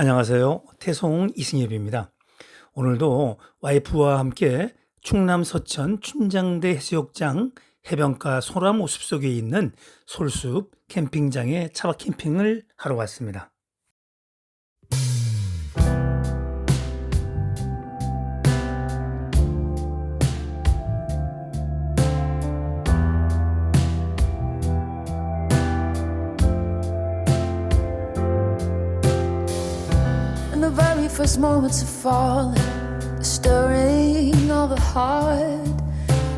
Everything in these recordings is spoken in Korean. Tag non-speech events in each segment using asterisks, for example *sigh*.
안녕하세요. 태송 이승엽입니다. 오늘도 와이프와 함께 충남 서천 춘장대 해수욕장 해변가 소라모 숲속에 있는 솔숲 캠핑장에 차박 캠핑을 하러 왔습니다. First moments of falling, the stirring of the heart,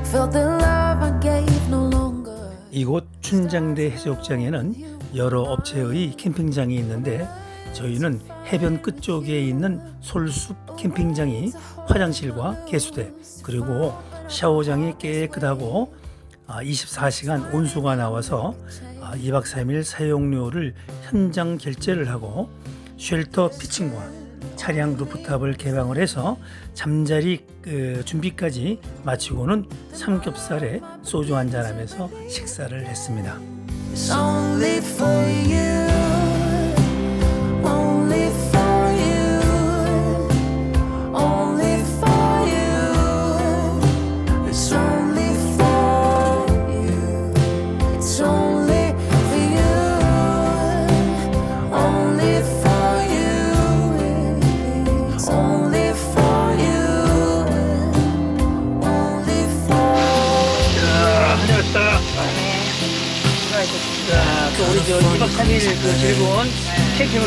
felt the love I gave no longer. 이곳 춘장대 해수욕장에는 여러 업체의 캠핑장이 있는데 저희는 해변 끝쪽에 있는 솔숲 캠핑장이 화장실과 개수대 그리고 샤워장이 깨끗하고 24시간 온수가 나와서 2박 3일 사용료를 현장 결제를 하고 쉘터 피칭과 차량 루프탑을 개방을 해서 잠자리 그 준비까지 마치고는 삼겹살에 소주 한잔 하면서 식사를 했습니다.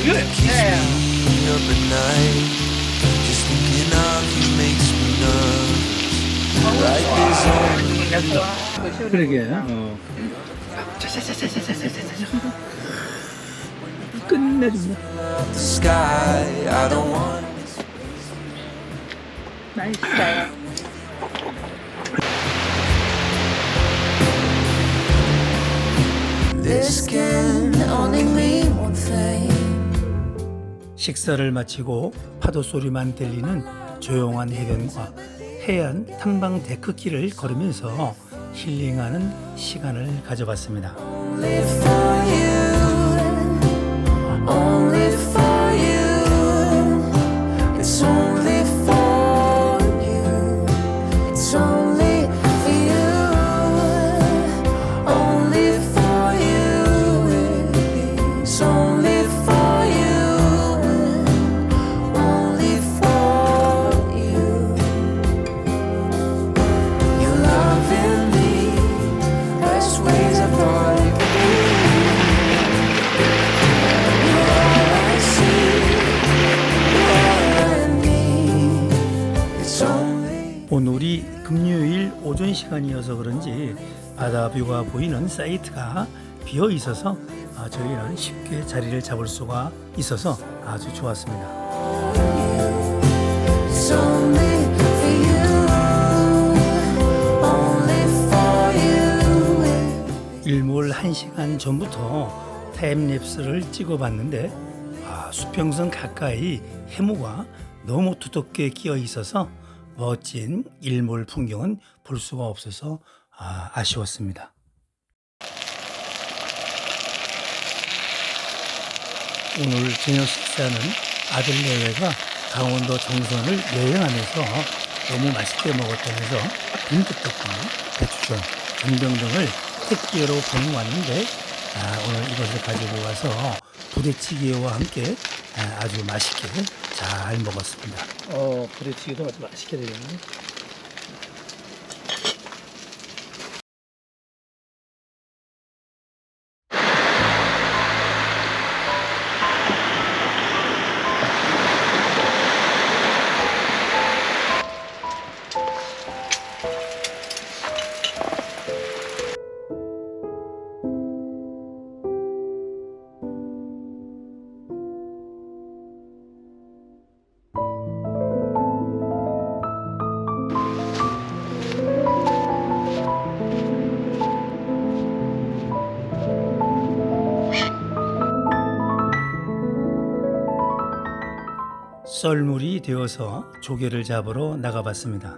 There's only 그러게. 어. 끝내줍니다. the sky. I don't want This can only mean one thing. 식사를 마치고 파도 소리만 들리는 조용한 해변과 해안 탐방 데크길을 걸으면서 힐링하는 시간을 가져봤습니다. 시간이어서 그런지 바다 뷰가 보이는 사이트가 비어 있어서 아, 저희는 쉽게 자리를 잡을 수가 있어서 아주 좋았습니다. 일몰 1시간 전부터 타임랩스를 찍어봤는데 아, 수평선 가까이 해무가 너무 두껍게 끼어 있어서 멋진 일몰 풍경은 볼 수가 없어서 아, 아쉬웠습니다. 오늘 저녁 식사는 아들 내외가 강원도 정선을 여행하면서 너무 맛있게 먹었다면서 빈대떡과 배추전, 전병 등을 택배로 보내왔는데 아, 오늘 이것을 가지고 와서 부대찌개와 함께 아, 아주 맛있게 잘 먹었습니다. 어, 부대찌개도 맛있게 되겠네. 썰물이 되어서 조개를 잡으러 나가봤습니다.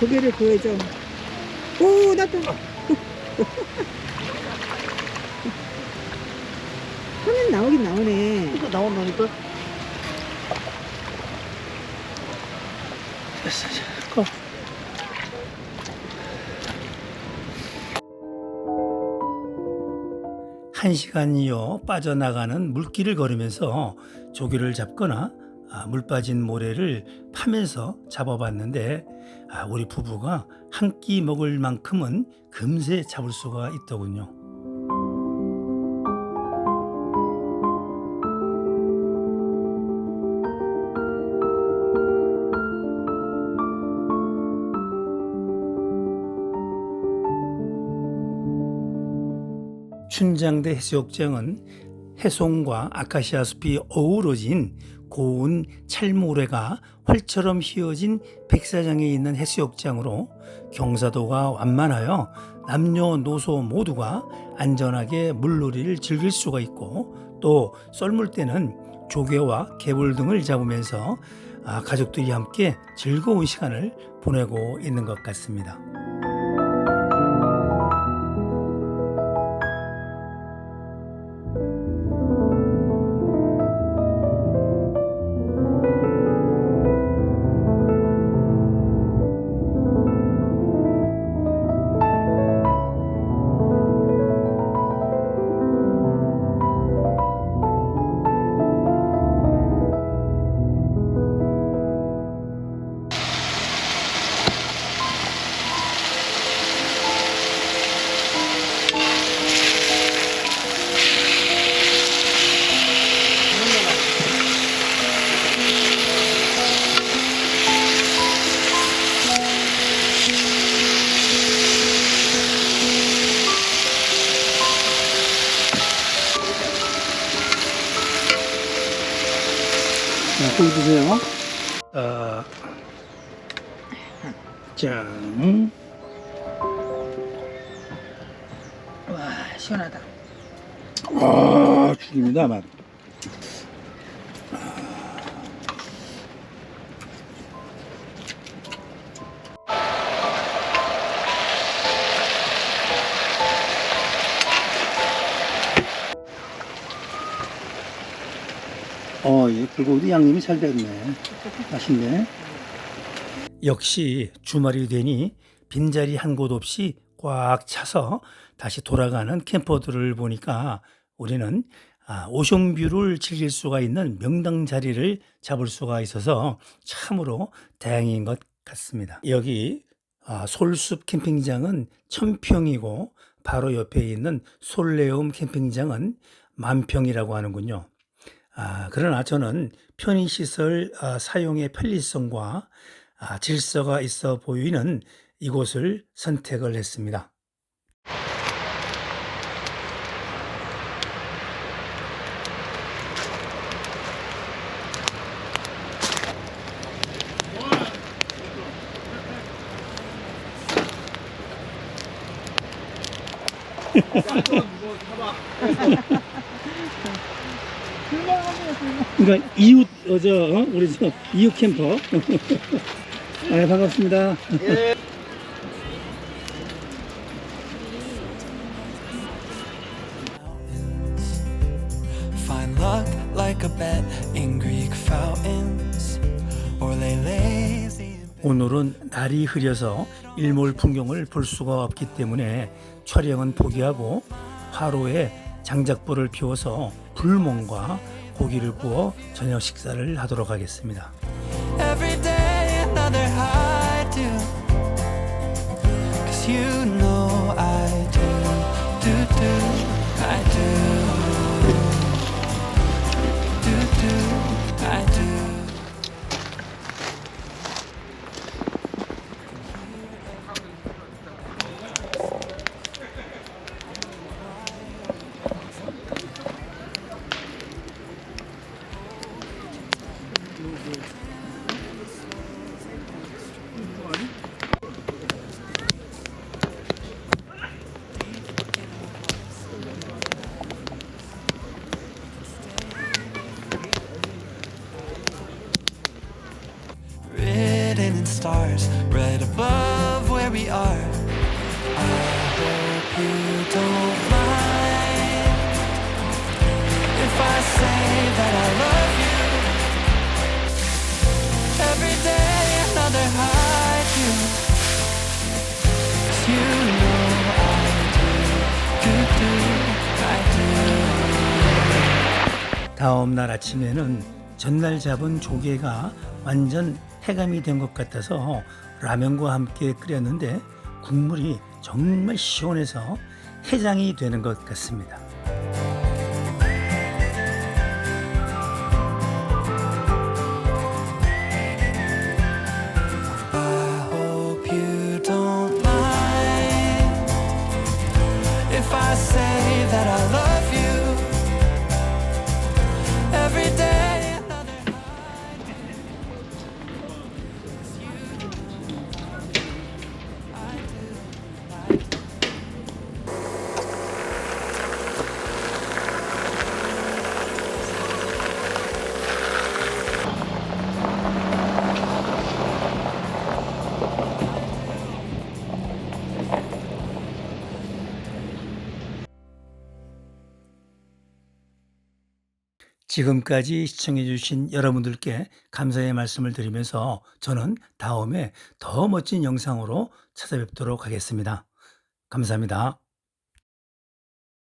조개를 구해줘. 오, 나 또. *laughs* 화면 나오긴 나오네. 나온다니까? 됐어, 이제. 꺼. 한 시간이요 빠져나가는 물길을 걸으면서 조개를 잡거나 아, 물 빠진 모래를 파면서 잡아봤는데 아, 우리 부부가 한 끼 먹을 만큼은 금세 잡을 수가 있더군요. 춘장대 해수욕장은 해송과 아카시아 숲이 어우러진 고운 찰모래가 활처럼 휘어진 백사장에 있는 해수욕장으로 경사도가 완만하여 남녀노소 모두가 안전하게 물놀이를 즐길 수가 있고 또 썰물 때는 조개와 개불 등을 잡으면서 아, 가족들이 함께 즐거운 시간을 보내고 있는 것 같습니다. 드세요. 아, 짠. 와, 시원하다. 아, 죽입니다, 맛. 어, 예, 불고기도 양념이 잘 됐네. 맛있네. 역시 주말이 되니 빈자리 한 곳 없이 꽉 차서 다시 돌아가는 캠퍼들을 보니까 우리는 아, 오션뷰를 즐길 수가 있는 명당 자리를 잡을 수가 있어서 참으로 다행인 것 같습니다. 여기 아, 솔숲 캠핑장은 천평이고 바로 옆에 있는 솔레움 캠핑장은 만평이라고 하는군요. 아, 그러나 저는 편의시설 아, 사용의 편리성과 아, 질서가 있어 보이는 이곳을 선택을 했습니다. 그러니까 이웃 어 저 어? 우리 저 이웃 캠퍼. *laughs* 아 반갑습니다. *laughs* Find luck like a bet in Greek fountains, or lay lazy. 오늘은 날이 흐려서 일몰 풍경을 볼 수가 없기 때문에 촬영은 포기하고 화로에 장작불을 피워서 불멍과 고기를 구워 저녁 식사를 하도록 하겠습니다. Stars right above where we are. I hope you don't mind if I say that I love you. Every day another high to you know I do, do, do, I do. 다음 날 아침에는 전날 잡은 조개가 완전 해감이 된 것 같아서 라면과 함께 끓였는데 국물이 정말 시원해서 해장이 되는 것 같습니다. 지금까지 시청해주신 여러분들께 감사의 말씀을 드리면서 저는 다음에 더 멋진 영상으로 찾아뵙도록 하겠습니다. 감사합니다.